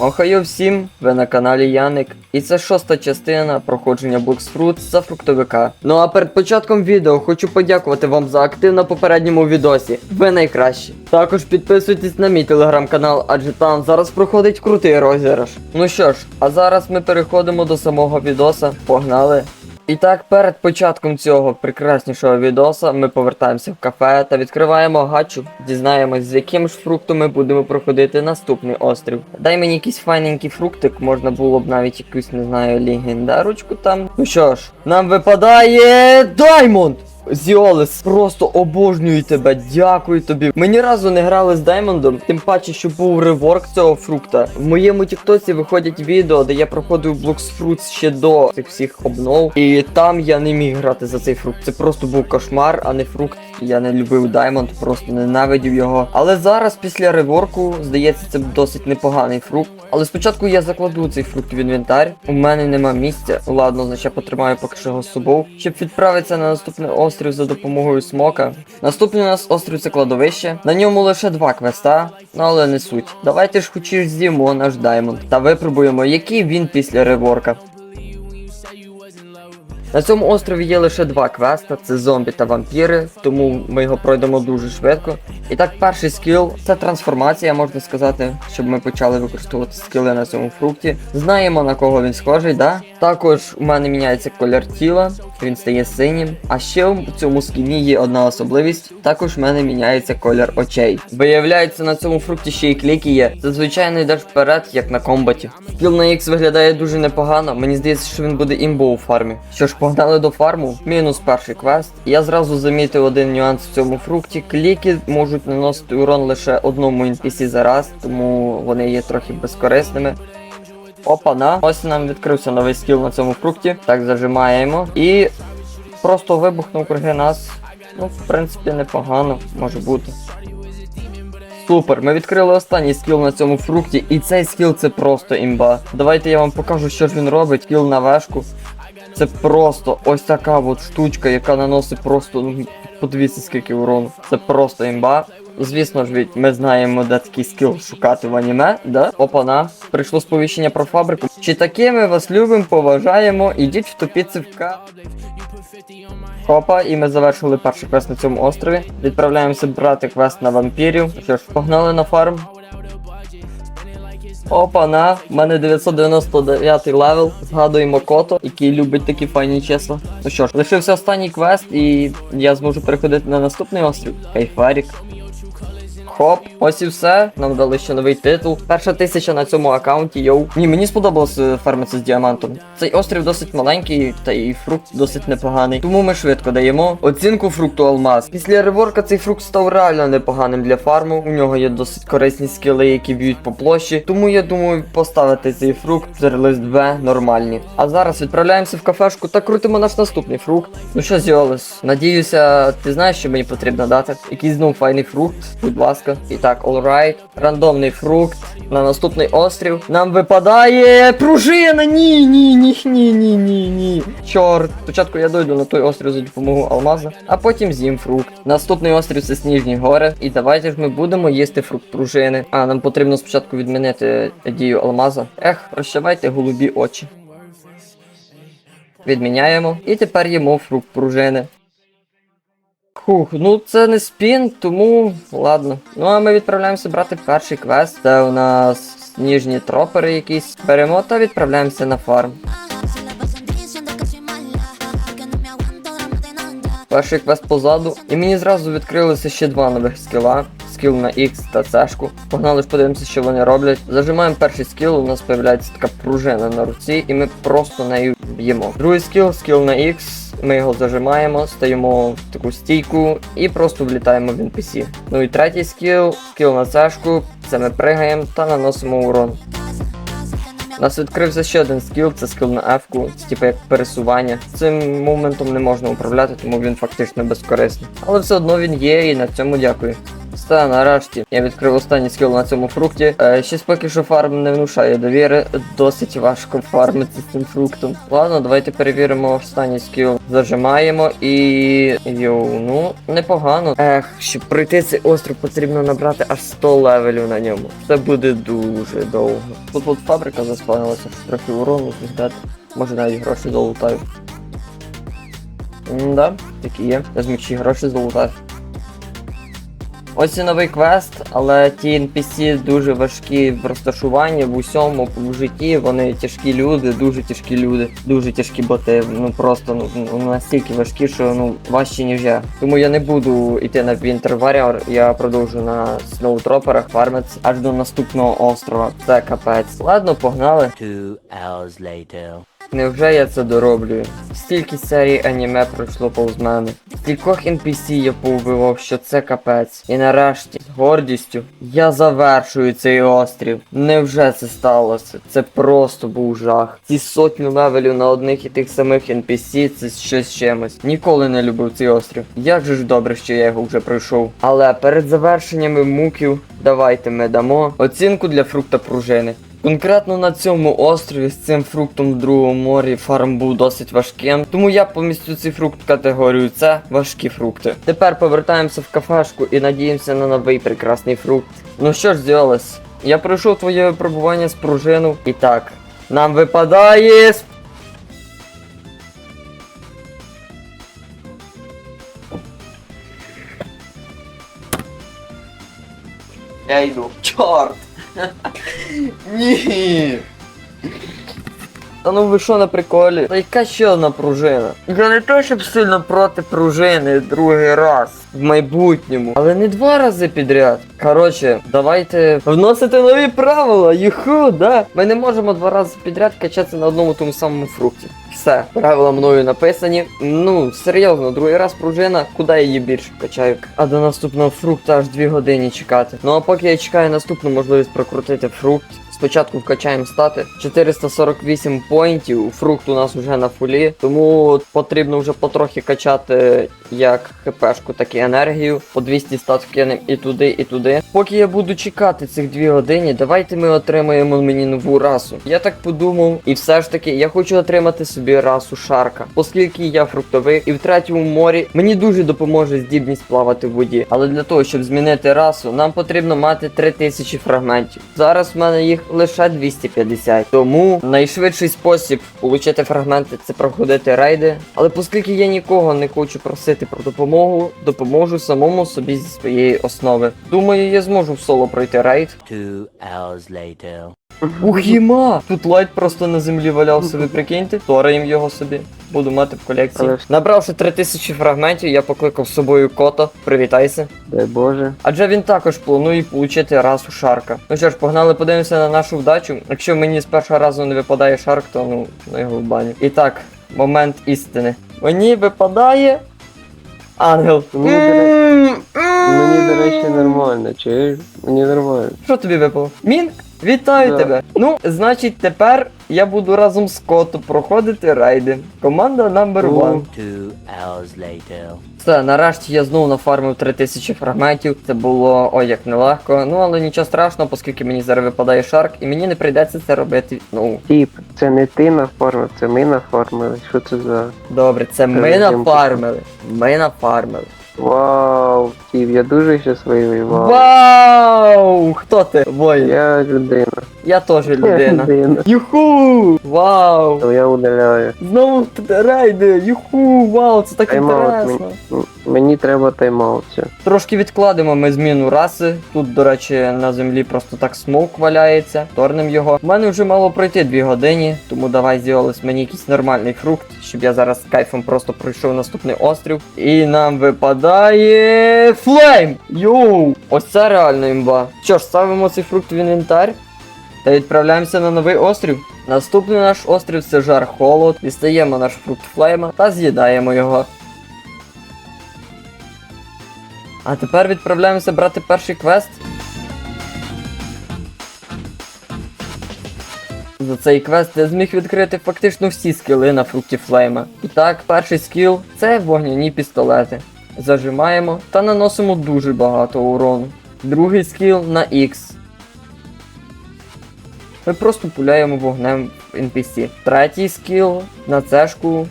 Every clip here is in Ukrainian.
Охайо всім, ви на каналі Яник, і це шоста частина проходження Блоксфрут за фруктовика. Ну а перед початком відео хочу подякувати вам за актив на попередньому відосі. Ви найкращі. Також підписуйтесь на мій телеграм-канал, адже там зараз проходить крутий розіграш. Ну що ж, а зараз ми переходимо до самого відоса. Погнали! І так, перед початком цього прекраснішого відоса ми повертаємося в кафе та відкриваємо гачу, дізнаємось, з яким ж фруктом ми будемо проходити наступний острів. Дай мені якийсь файненький фруктик, можна було б навіть якусь, не знаю, легендарочку там. Ну що ж, нам випадає Даймонд! Зіолес, просто обожнюю тебе, дякую тобі. Ми ні разу не грали з Даймондом, тим паче, що був реворк цього фрукта. В моєму тіктоці виходять відео, де я проходив Блоксфрут ще до цих всіх обнов. І там я не міг грати за цей фрукт. Це просто був кошмар, а не фрукт. Я не любив Даймонд, просто ненавидів його. Але зараз, після реворку, здається, це досить непоганий фрукт. Але спочатку я закладу цей фрукт в інвентар. У мене нема місця. Ладно, значить потримаю поки що його з собою. Щоб відправитися на наступний острів за допомогою смока. Наступний у нас острів це кладовище. На ньому лише два квеста, ну але не суть. Давайте ж хоч і з'їмо наш Даймонд та випробуємо, який він після реворка. На цьому острові є лише два квеста: це зомбі та вампіри, тому ми його пройдемо дуже швидко. І так, перший скіл це трансформація, можна сказати, щоб ми почали використовувати скіли на цьому фрукті. Знаємо на кого він схожий, да? Також у мене міняється колір тіла, він стає синім. А ще в цьому скіні є одна особливість. Також в мене міняється колір очей. Виявляється, на цьому фрукті ще й кліки є. Зазвичай не йдеш вперед, як на комбаті. Скіл на X виглядає дуже непогано. Мені здається, що він буде імбо у фармі. Що ж, погнали до фарму. Мінус перший квест. Я зразу замітив один нюанс в цьому фрукті. Кліки можуть наносити урон лише одному NPC за раз, тому вони є трохи безкорисними. Опа-на. Ось нам відкрився новий скіл на цьому фрукті. Так, зажимаємо. І просто вибухнув круги нас. Ну, в принципі, непогано може бути. Супер, ми відкрили останній скіл на цьому фрукті, і цей скіл це просто імба. Давайте я вам покажу, що ж він робить. Скіл на вешку. Це просто ось така от штучка, яка наносить просто, ну, подивіться скільки урону. Це просто імба. Звісно ж, від ми знаємо, де такий скіл шукати в аніме, да? Опана, прийшло сповіщення про фабрику. Чи таке ми вас любимо, поважаємо, ідіть втопіться в ка. Хопа, і ми завершили перший квест на цьому острові. Відправляємося брати квест на вампірів. Що ж, погнали на фарм. Опа, на, в мене 999 левел. Згадуємо кото, який любить такі файні числа. Ну що ж, лишився останній квест, і я зможу переходити на наступний острів. Кайфарік. Хоп, ось і все. Нам дали ще новий титул. Перша тисяча на цьому аккаунті, йоу. Ні, мені сподобалось фармитися з діамантом. Цей острів досить маленький, та і фрукт досить непоганий. Тому ми швидко даємо оцінку фрукту алмаз. Після реворка цей фрукт став реально непоганим для фарму. У нього є досить корисні скіли, які б'ють по площі. Тому я думаю, поставити цей фрукт в зерлист Б нормальні. А зараз відправляємося в кафешку та крутимо наш наступний фрукт. Ну що, Зіолес, надіюся, ти знаєш, що мені потрібно дати. Якийсь знов файний фрукт, будь ласка. І так, alright. Рандомний фрукт на наступний острів. Нам випадає пружина. Ні, ні, ні, ні, ні, ні, ні. Чорт. Спочатку я дойду на той острів за допомогою алмаза, а потім з'їм фрукт. Наступний острів це Сніжні гори. І давайте ж ми будемо їсти фрукт пружини. А, нам потрібно спочатку відмінити дію алмаза. Ех, прощавайте голубі очі. Відміняємо. І тепер їмо фрукт пружини. Хух, ну це не спін, тому ладно. Ну а ми відправляємося брати перший квест. Це у нас сніжні тропери якісь. Беремо та відправляємося на фарм. Перший квест позаду. І мені зразу відкрилися ще два нових скіла. Скіл на X та Цешку. Погнали подивимося, що вони роблять. Зажимаємо перший скіл, у нас з'являється така пружина на руці, і ми просто нею б'ємо. Другий скіл, скіл на X. Ми його зажимаємо, стаємо в таку стійку і просто влітаємо в NPC. Ну і третій скіл, скіл на цешку. Це ми пригаємо та наносимо урон. У нас відкрився ще один скіл, це скіл на F-ку, це типу як пересування. Цим моментом не можна управляти, тому він фактично безкорисний. Але все одно він є і на цьому дякую. Все, нарешті. Я відкрив останній скіл на цьому фрукті. Е, щось поки що фарм не внушає довіри. Досить важко фармити з цим фруктом. Ладно, давайте перевіримо останній скіл. Зажимаємо і. Йоу, ну, непогано. Ех, щоб пройти цей острів, потрібно набрати аж 100 левелів на ньому. Це буде дуже довго. Тут от фабрика заспавнилася, що трохи урону дати. Може навіть гроші долутаю. М-да, такі є. Я змічі гроші залутаю. Ось і новий квест, але ті NPC дуже важкі в розташуванні, в усьому, в житті. Вони тяжкі люди, дуже тяжкі люди, дуже тяжкі боти. Ну просто ну, ну настільки важкі, що ну важчі, ніж я. Тому я не буду йти на Winter Warrior, я продовжу на Сноутроперах фармитися аж до наступного острова. Це капець. Ладно, погнали. Two hours later. Невже я це дороблюю? Стільки серій аніме пройшло повз мене. Стількох NPC я повбивав, що це капець. І нарешті, з гордістю, я завершую цей острів. Невже це сталося? Це просто був жах. Ці сотні левелів на одних і тих самих NPC це щось чимось. Ніколи не любив цей острів. Як же ж добре, що я його вже пройшов. Але перед завершеннями муків давайте ми дамо оцінку для фрукта пружини. Конкретно на цьому острові з цим фруктом в другому морі фарм був досить важким, тому я помістю цей фрукт в категорію С важкі фрукти. Тепер повертаємося в кафешку і надіємося на новий прекрасний фрукт. Ну що ж, Зіолес, я пройшов твоє випробування з пружину. І так, нам випадає. Я йду. Чорт! Ні. Та ну ви що на приколі? Та яка ще одна пружина? Я не то, щоб сильно проти пружини другий раз в майбутньому, але не два рази підряд. Коротше, давайте вносити нові правила. Юху, да. Ми не можемо два рази підряд качатися на одному тому самому фрукті. Все, правила мною написані. Ну, серйозно, другий раз пружина, куди її більше качаю? А до наступного фрукта аж дві години чекати. Ну а поки я чекаю наступну можливість прокрутити фрукт. Спочатку вкачаємо стати 448 поінтів, фрукт у нас вже на фулі, тому потрібно вже потрохи качати як хпшку, так і енергію. По 200 стат вкинемо і туди, і туди. Поки я буду чекати цих 2 години, давайте ми отримаємо мені нову расу. Я так подумав, і все ж таки я хочу отримати собі расу шарка, оскільки я фруктовий, і в третьому морі мені дуже допоможе здібність плавати в воді. Але для того, щоб змінити расу, нам потрібно мати 3000 фрагментів. Зараз в мене їх лише 250. Тому найшвидший спосіб отримати фрагменти це проходити рейди. Але оскільки я нікого не хочу просити про допомогу, допоможу самому собі зі своєї основи. Думаю, я зможу в соло пройти рейд. Two hours later. Ухіма! Тут лайт просто на землі валявся, ви прикиньте, тораєм його собі. Буду мати в колекції. Але ж- Набравши 3000 фрагментів, я покликав з собою кота. Привітайся. Дай Боже. Адже він також планує отримати расу шарка. Ну що ж, погнали, подивимося на нашу вдачу. Якщо мені з першого разу не випадає шарк, то ну на його в баню. І так, момент істини. Мені випадає. Ангел. Мені, до Мені, до речі, нормально, чуєш? Мені нормально. Що тобі випало? Мінк? Вітаю Да. тебе. Ну, значить, тепер я буду разом з котом проходити рейди. Команда number one. Two hours later. Все, нарешті я знову нафармив 3000 фрагментів. Це було ой як нелегко. Ну але нічого страшного, оскільки мені зараз випадає шарк, і мені не прийдеться це робити. Ну, Тіп, це не ти нафармив, це ми нафармили. Що це за. добре, це ми нафармили. Ми нафармили. Вау, Кив, я дуже щасливий, вау. Вау! Хто ти? Воїн. Я людина. Я теж людина. Юху! Вау! То я удаляю. Знову рейди! Юху! Вау! Це так інтересно! Мені треба тайм-аут. Трошки відкладемо ми зміну раси. Тут, до речі, на землі просто так смок валяється. Торнем його. У мене вже мало пройти 2 години, тому давай зіолес мені якийсь нормальний фрукт, щоб я зараз з кайфом просто пройшов наступний острів. І нам випадає флейм! Йоу! Ось це реально імба. Що ж, ставимо цей фрукт в інвентар. Та відправляємося на новий острів. Наступний наш острів це жар холод. Дістаємо наш фрукт флейма та з'їдаємо його. А тепер відправляємося брати перший квест. За цей квест я зміг відкрити фактично всі скіли на фрукті флейма. І так, перший скіл це вогняні пістолети. зажимаємо та наносимо дуже багато урону. Другий скіл на X. Ми просто пуляємо вогнем в NPC. Третій скіл на цешку.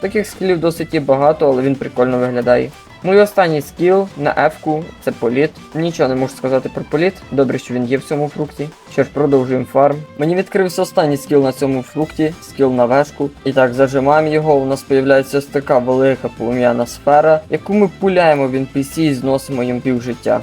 Таких скілів досить є багато, але він прикольно виглядає. Ну і останній скіл на F-ку це політ. Нічого не можу сказати про політ. Добре, що він є в цьому фрукті. Що ж, продовжуємо фарм. Мені відкрився останній скіл на цьому фрукті, скіл на вешку. І так, зажимаємо його. У нас з'являється ось така велика полум'яна сфера, яку ми пуляємо в NPC і зносимо їм пів життя.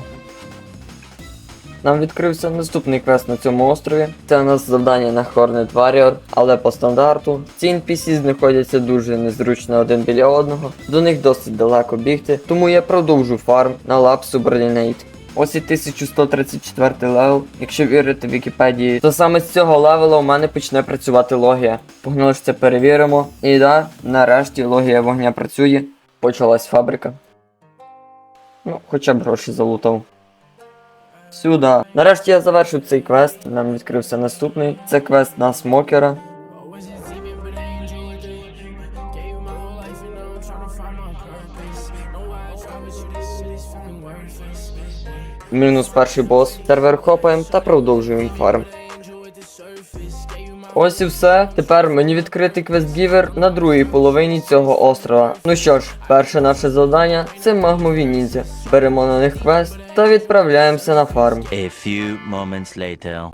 Нам відкрився наступний квест на цьому острові. Це у нас завдання на Hornet Warrior, але по стандарту. Ці NPC знаходяться дуже незручно один біля одного, до них досить далеко бігти, тому я продовжу фарм на Lab Subordinate. Ось і 1134 левел. Якщо вірити Вікіпедії, то саме з цього левела у мене почне працювати логія. Погнали ж це перевіримо. І да, нарешті логія вогня працює. Почалась фабрика. Ну, хоча б гроші залутав. Сюди. Нарешті я завершив цей квест. Нам відкрився наступний. Це квест на смокера. Мінус перший бос. Сервер хопаємо та продовжуємо фарм. Ось і все. Тепер мені відкритий квестгівер на другій половині цього острова. Ну що ж, перше наше завдання це магмові ніндзя. Беремо на них квест та відправляємося на фарм. A few moments later.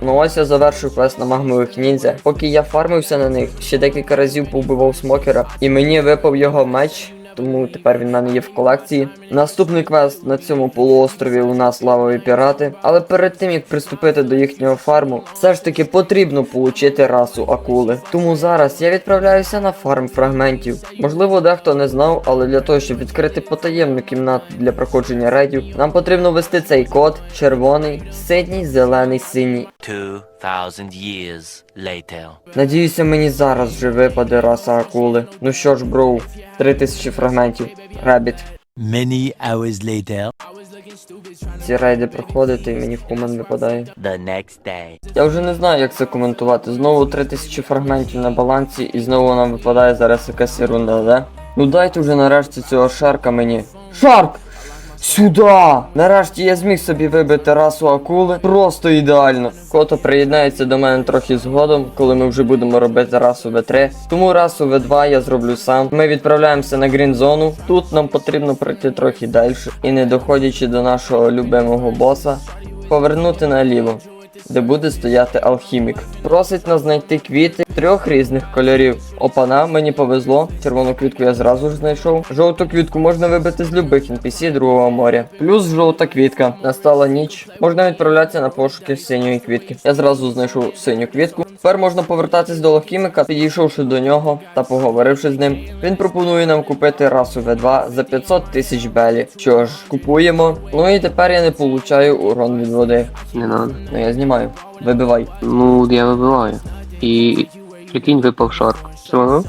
Ну ось я завершив квест на магмових ніндзя. Поки я фармився на них, ще декілька разів побивав смокера, і мені випав його меч. Тому тепер він в мене є в колекції. Наступний квест на цьому полуострові у нас лавові пірати. Але перед тим як приступити до їхнього фарму, все ж таки потрібно получити расу акули. Тому зараз я відправляюся на фарм фрагментів. Можливо, дехто не знав, але для того, щоб відкрити потаємну кімнату для проходження рейдів, нам потрібно ввести цей код: червоний, синій, зелений, синій. 2000 years later. Надіюся, мені зараз вже випаде раса акули. Ну що ж, броу, 3000 фрагментів. Ребіт. Many hours later. Ці рейди проходити і мені хумен випадає. The next day. Я вже не знаю, як це коментувати. Знову 3000 фрагментів на балансі і знову нам випадає зараз якась ерунда, да? Ну дайте вже нарешті цього шарка мені. Шарк! Сюда! Нарешті я зміг собі вибити расу акули. Просто ідеально. Кото приєднається до мене трохи згодом, коли ми вже будемо робити расу В3. Тому расу В2 я зроблю сам. Ми відправляємося на грін зону. Тут нам потрібно пройти трохи далі. І не доходячи до нашого любимого боса, повернути наліво. Де буде стояти алхімік. Просить нас знайти квіти трьох різних кольорів. Опана, мені повезло. Червону квітку я зразу ж знайшов. Жовту квітку можна вибити з любих NPC другого моря. Плюс жовта квітка. Настала ніч. Можна відправлятися на пошуки синьої квітки. Я зразу знайшов синю квітку. Тепер можна повертатись до алхіміка, підійшовши до нього та поговоривши з ним. Він пропонує нам купити расу В2 за 500 тисяч белі. Що ж, купуємо. Ну і тепер я не получаю урон від води. Не надо. Ну я знімаю. Вибивай. Ну, я вибиваю. І прикинь, випав шарк. Що?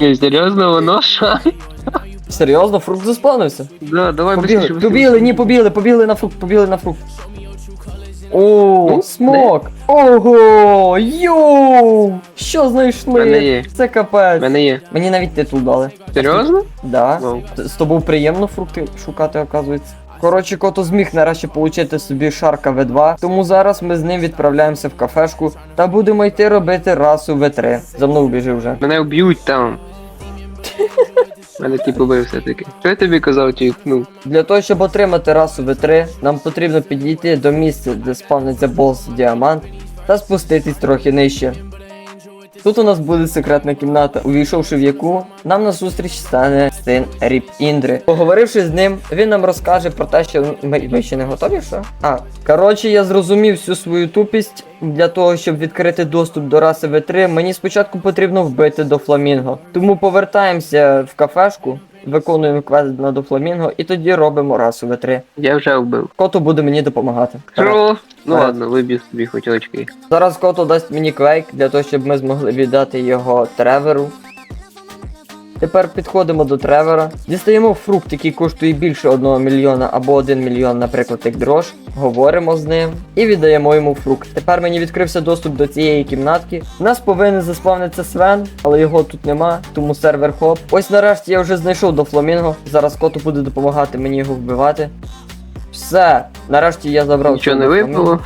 Ні, серйозно, воно шарк? Серйозно, фрукт заспавнився? Да, давай Побігли, быстрее, побігли, ні, побігли, побігли на фрукт, побігли на фрукт. О, Ну, смок! Ого! Йоу! Що знайшли? Мене є. Це капець. Мене є. Мені навіть титул дали. Серйозно? Да. Вау. З тобою приємно фрукти шукати, оказується. Коротше, кото зміг нарешті отримати собі шарка В2, тому зараз ми з ним відправляємося в кафешку та будемо йти робити расу В3. За мною біжи вже. Мене вб'ють там. Мене типу бив все-таки. Що я тобі казав, чи ну? Для того, щоб отримати расу В3, нам потрібно підійти до місця, де спавниться бос діамант, та спуститись трохи нижче. Тут у нас буде секретна кімната, увійшовши в яку нам на зустріч стане син Ріп Індри. Поговоривши з ним, він нам розкаже про те, що ми, ми ще не готові, що? А, коротше, я зрозумів всю свою тупість. Для того, щоб відкрити доступ до раси В3, мені спочатку потрібно вбити до Фламінго. Тому повертаємося в кафешку, виконуємо квест на до Фламінго і тоді робимо расу В3. Я вже вбив. Кото буде мені допомагати. Що? Ну Вперед. ладно, виб'ю собі хоч очки. Зараз кото дасть мені квейк для того, щоб ми змогли віддати його треверу. Тепер підходимо до Тревора, дістаємо фрукт, який коштує більше 1 мільйона або 1 мільйон, наприклад, як дрож, говоримо з ним і віддаємо йому фрукт. Тепер мені відкрився доступ до цієї кімнатки. У нас повинен заспавнитися Свен, але його тут нема, тому сервер хоп. Ось нарешті я вже знайшов до Фламінго. Зараз коту буде допомагати мені його вбивати. Все, нарешті я забрав. Нічого не випало.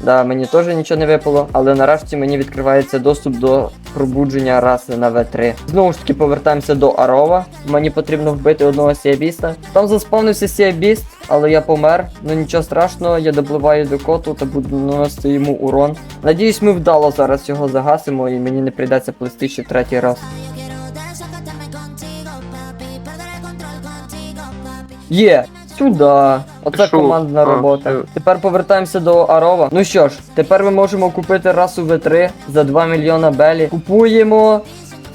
Да, мені теж нічого не випало, але нарешті мені відкривається доступ до пробудження раси на В3. Знову ж таки повертаємося до Арова. Мені потрібно вбити одного сіабіста. Там заспавнився сіабіст, але я помер. Ну нічого страшного, я допливаю до коту та буду наносити йому урон. Надіюсь, ми вдало зараз його загасимо і мені не прийдеться плести ще третій раз. Yo quiero Сюди. Оце Шо? командна А, робота. все. Тепер повертаємося до Арова. Ну що ж, тепер ми можемо купити расу В3 за 2 мільйона белі. Купуємо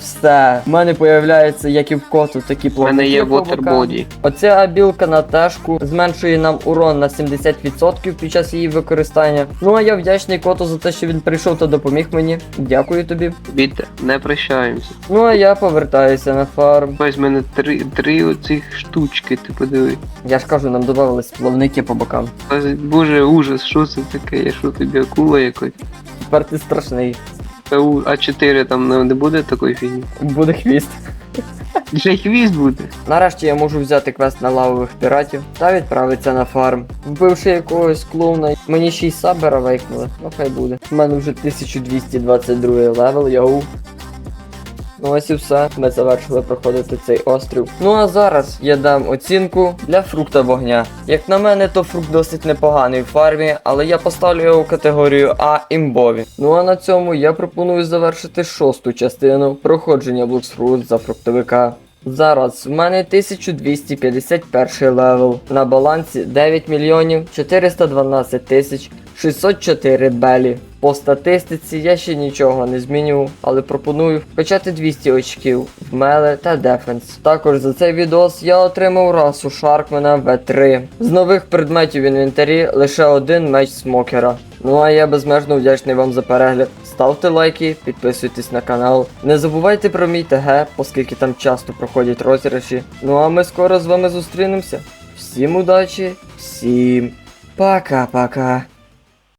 все. У мене появляється, як і в коту, такі У мене є вотербоді. Оця абілка на тежку зменшує нам урон на 70% під час її використання. Ну а я вдячний коту за те, що він прийшов та допоміг мені. Дякую тобі. Біте, не прощаємося. Ну а я повертаюся на фарм. Ось в мене три, три оцих штучки, ти подиви. Я ж кажу, нам додавались плавники по бокам. Ось, Боже, ужас, що це таке? Я що тобі акула якось? Тепер ти страшний. У А4 там не- не буде такої фігні. Буде хвіст. Вже хвіст буде. Нарешті я можу взяти квест на лавових піратів та відправитися на фарм. Вбивши якогось клоуна, мені ще й сабера вейкнули. Ну хай буде. У мене вже 1222 левел, йоу. Ну ось і все. Ми завершили проходити цей острів. Ну а зараз я дам оцінку для фрукта вогня. Як на мене, то фрукт досить непоганий в фармі, але я поставлю його в категорію А імбові. Ну а на цьому я пропоную завершити шосту частину проходження Блоксфрут за фруктовика. Зараз в мене 1251 левел. На балансі 9 мільйонів 412 тисяч 604 белі. По статистиці я ще нічого не змінював, але пропоную вкачати 200 очків в меле та дефенс. Також за цей відос я отримав расу Шаркмена В3. З нових предметів в інвентарі лише один меч смокера. Ну а я безмежно вдячний вам за перегляд. Ставте лайки, підписуйтесь на канал. Не забувайте про мій ТГ, оскільки там часто проходять розіграші. Ну а ми скоро з вами зустрінемося. Всім удачі, всім пока-пока.